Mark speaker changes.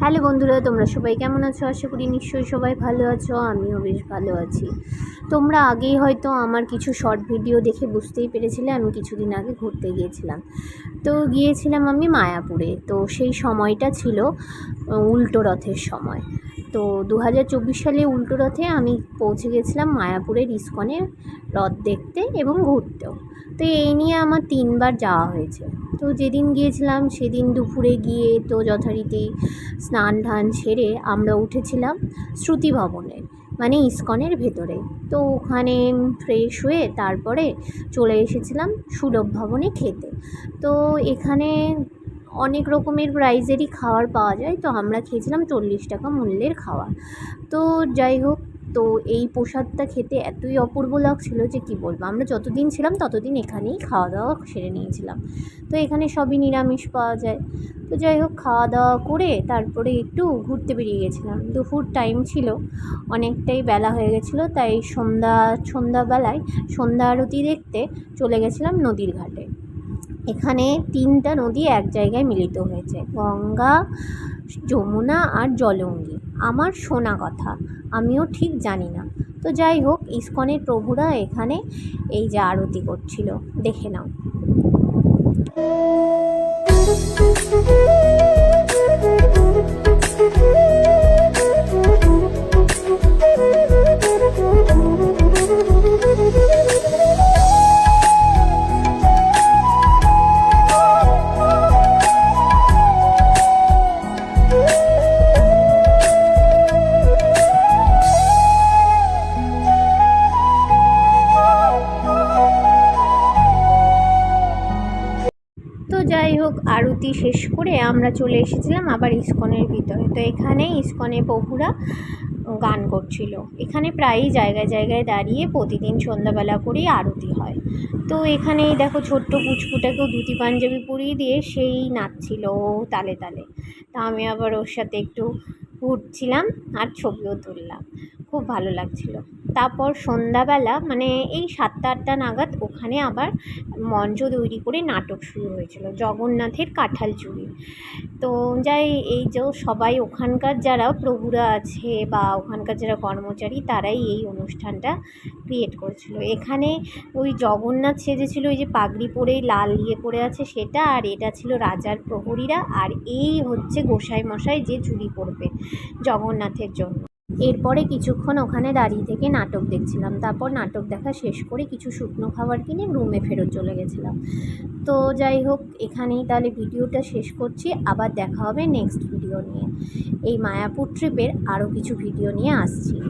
Speaker 1: Hello বন্ধুরা, তোমরা সবাই কেমন আছো? আশা করি নিশ্চয়ই সবাই ভালো আছো, আমিও বেশ ভালো আছি। তোমরা আগেই হয়তো আমার কিছু শর্ট ভিডিও দেখে বুঝতেই পেরেছিলে, আমি কিছুদিন আগে ঘুরতে গিয়েছিলাম। তো গিয়েছিলাম আমি মায়াপুরে, তো সেই সময়টা ছিল উল্টো রথের সময়। তো দু হাজার চব্বিশ সালে উল্টো রথে আমি পৌঁছে গেছিলাম মায়াপুরের ইস্কনের রথ দেখতে এবং ঘুরতেও। তো এই নিয়ে আমার তিনবার যাওয়া হয়েছে। তো যেদিন গিয়েছিলাম সেদিন দুপুরে গিয়ে তো যথারীতি স্নান ধান সেরে আমরা উঠেছিলাম শ্রুতি ভবনে মানে ইস্কনের ভেতরে। তো ওখানে ফ্রেশ হয়ে তারপরে চলে এসেছিলাম সুলভ ভবনে খেতে। তো এখানে অনেক রকমের প্রাইজেরই খাবার পাওয়া যায়, তো আমরা খেয়েছিলাম চল্লিশ টাকা মূল্যের খাবার। তো যাই হোক তো এই প্রসাদটা খেতে এতই অপূর্ব লাগছিল যে কী বলব? আমরা যতদিন ছিলাম ততদিন এখানেই খাওয়া দাওয়া সেরে নিয়েছিলাম। তো এখানে সবই নিরামিষ পাওয়া যায়। তো যাই হোক খাওয়া দাওয়া করে তারপরে একটু ঘুরতে বেরিয়ে গেছিলাম। দুপুর টাইম ছিল, অনেকটাই বেলা হয়ে গেছিল, তাই সন্ধ্যা, সন্ধ্যাবেলায় সন্ধ্যা আরতি দেখতে চলে গেছিলাম নদীর ঘাটে। এখানে তিনটা নদী এক জায়গায় মিলিত হয়েছে। গঙ্গা যমুনা আর জলঙ্গি। আমার শোনা কথা, আমিও ঠিক জানি না। তো যাই হোক, ইস্কনের প্রভুরা এখানে এই যে আরতি করছিল। দেখে নাও। যাই হোক, আরতি শেষ করে আমরা চলে এসেছিলাম আবার ইস্কনের ভিতরে। তো এখানে ইস্কনে প্রভুরা গান করছিল। এখানে প্রায়ই জায়গায় জায়গায় দাঁড়িয়ে প্রতিদিন সন্ধ্যাবেলা করেই আরতি হয়। তো এখানেই দেখো ছোট্ট পুচকুটাকেও ধুতি পাঞ্জাবি পরিয়ে দিয়ে সেই নাচছিল তালে তালে। তা আমি আবার ওর সাথে একটু ঘুরছিলাম আর ছবিও তুললাম। খুব ভালো লাগছিল। তারপর সন্ধ্যাবেলা মানে এই সাতটা আটটা নাগাদ ওখানে আবার মঞ্চ তৈরি করে নাটক শুরু হয়েছিল, জগন্নাথের কাঁঠাল চুরি। তো যাই, এই যে সবাই, ওখানকার যারা প্রভুরা আছে বা ওখানকার যারা কর্মচারী, তারাই এই অনুষ্ঠানটা ক্রিয়েট করেছিল। এখানে ওই জগন্নাথ সেজেছিল ওই যে পাগড়ি পরে, লাল ইয়ে পরে আছে সেটা, আর এটা ছিল রাজার প্রহরীরা, আর এই হচ্ছে গোসাই মশাই যে চুরি করবে জগন্নাথের জন্য। এরপরে কিছুক্ষণ ওখানে দাঁড়িয়ে থেকে নাটক দেখছিলাম। তারপর নাটক দেখা শেষ করে কিছু শুকনো খাবার কিনে রুমে ফেরত চলে গেছিলাম। তো যাই হোক, এখানেই তাহলে ভিডিওটা শেষ করছি। আবার দেখা হবে নেক্সট ভিডিও নিয়ে। এই মায়াপুর ট্রিপের আরও কিছু ভিডিও নিয়ে আসছি।